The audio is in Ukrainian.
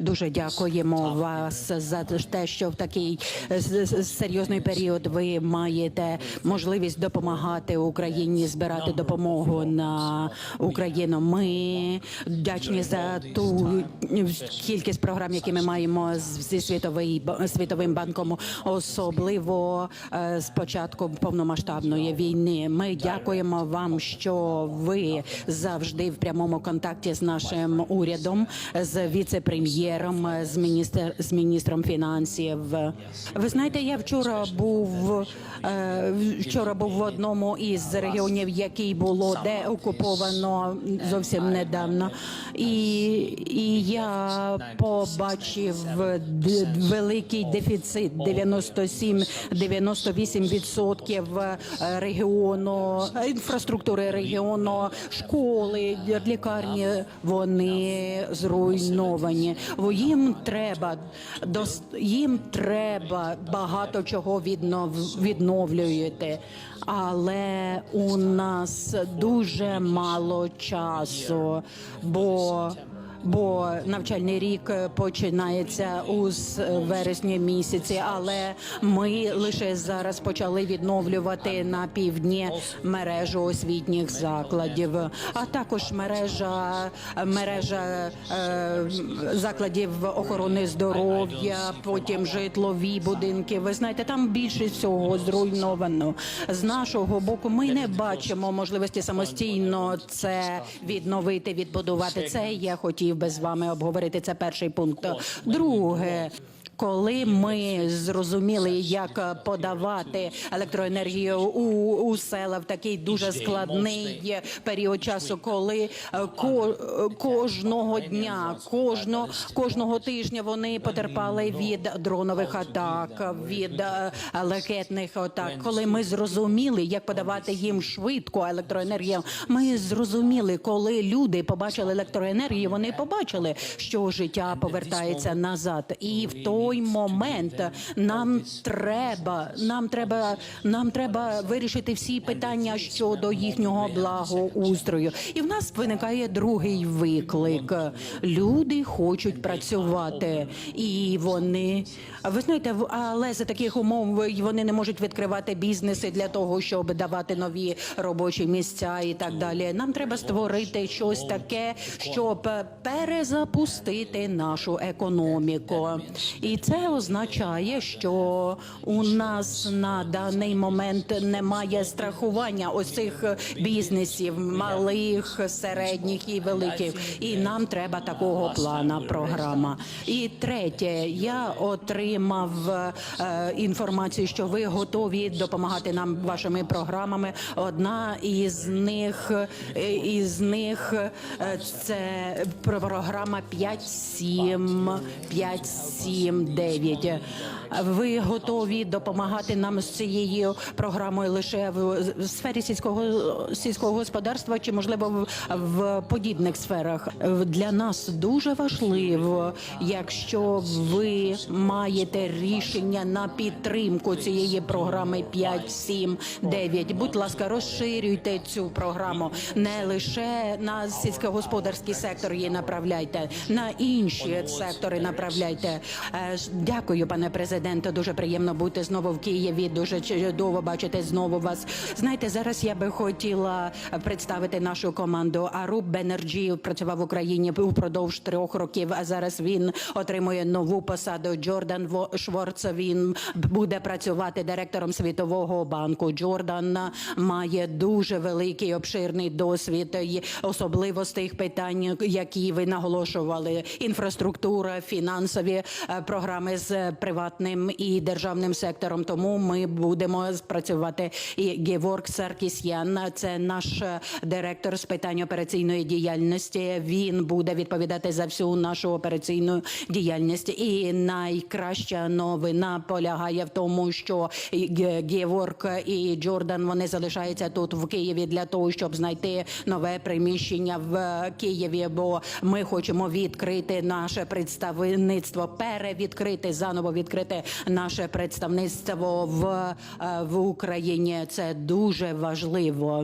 Дуже дякуємо вас за те, що в такий е, серйозний період ви маєте можливість допомагати Україні збирати допомогу на Україну. Ми вдячні за ту кількість програм, які ми маємо зі світовий світовим банком, особливо е, з початку повномасштабної війни. Ми дякуємо вам, що ви завжди в прямому контакті з нашим урядом, з віце-прем'єром, з міністр з міністром фінансів. Ви знаєте, я вчора був е, вчора був в одному із регіонів, який було де окуповано зовсім недавно, і, і я побачив великий дефіцит 97-98% е, регіону, е, інфраструктури регіону, школи, лікарні. Вони зруйновані. Їм треба їм треба багато чого віднов, відновлюєте, але у нас дуже мало часу, бо Бо навчальний рік починається у вересні місяці, але ми лише зараз почали відновлювати на півдні мережу освітніх закладів, а також мережа мережа е, закладів охорони здоров'я, потім житлові будинки. Ви знаєте, там більше всього зруйновано. З нашого боку, ми не бачимо можливості самостійно це відновити, відбудувати. Це я хотів би з вами обговорити. Це перший пункт. Друге. Коли ми зрозуміли, як подавати електроенергію у, у села в такий дуже складний період часу, коли е, ко, кожного дня, кожного кожного тижня вони потерпали від дронових атак, від е, ракетних атак. Коли ми зрозуміли, як подавати їм швидко електроенергію, ми зрозуміли, коли люди побачили електроенергію, вони побачили, що життя повертається назад, і в той момент нам треба, нам треба, нам треба вирішити всі питання щодо їхнього благоустрою. І в нас виникає другий виклик. Люди хочуть працювати, і вони ви знаєте, але за таких умов вони не можуть відкривати бізнеси для того, щоб давати нові робочі місця і так далі. Нам треба створити щось таке, щоб перезапустити нашу економіку. І це означає, що у нас на даний момент немає страхування ось цих бізнесів, малих, середніх і великих. І нам треба такого плана програма. І третє, я отримав е, інформацію, що ви готові допомагати нам вашими програмами. Одна із них е, із них е, це програма 5-7, 5-7-9. Ви готові допомагати нам з цією програмою лише в сфері сільського сільського господарства, чи можливо в, подібних сферах? Для нас дуже важливо, якщо ви маєте рішення на підтримку цієї програми 5, 7, 9. Будь ласка, розширюйте цю програму не лише на сільськогосподарський сектор її направляйте, на інші сектори направляйте. Е, Дякую, пане президенте. Дуже приємно бути знову в Києві. Дуже чудово бачити знову вас. Знаєте, зараз я би хотіла представити нашу команду. Аруб Бенерджі працював в Україні упродовж трьох років. А зараз він отримує нову посаду. Джордан Во- Шворц. Він буде працювати директором Світового банку. Джордан має дуже великий обширний досвід, особливо з тих питань, які ви наголошували: інфраструктура, фінансові е, програми з приватним і державним сектором. Тому ми будемо працювати. І Геворг Саркісян, це наш е, директор з питань операційної діяльності. Він буде відповідати за всю нашу операційну діяльність. І найкраща новина полягає в тому, що Ге- Геворг і Джордан вони залишаються тут в Києві для того, щоб знайти нове приміщення в Києві. Бо ми хочемо відкрити наше представництво, перевідкрити заново відкрити наше представництво в, е, в Україні. Це дуже важливо.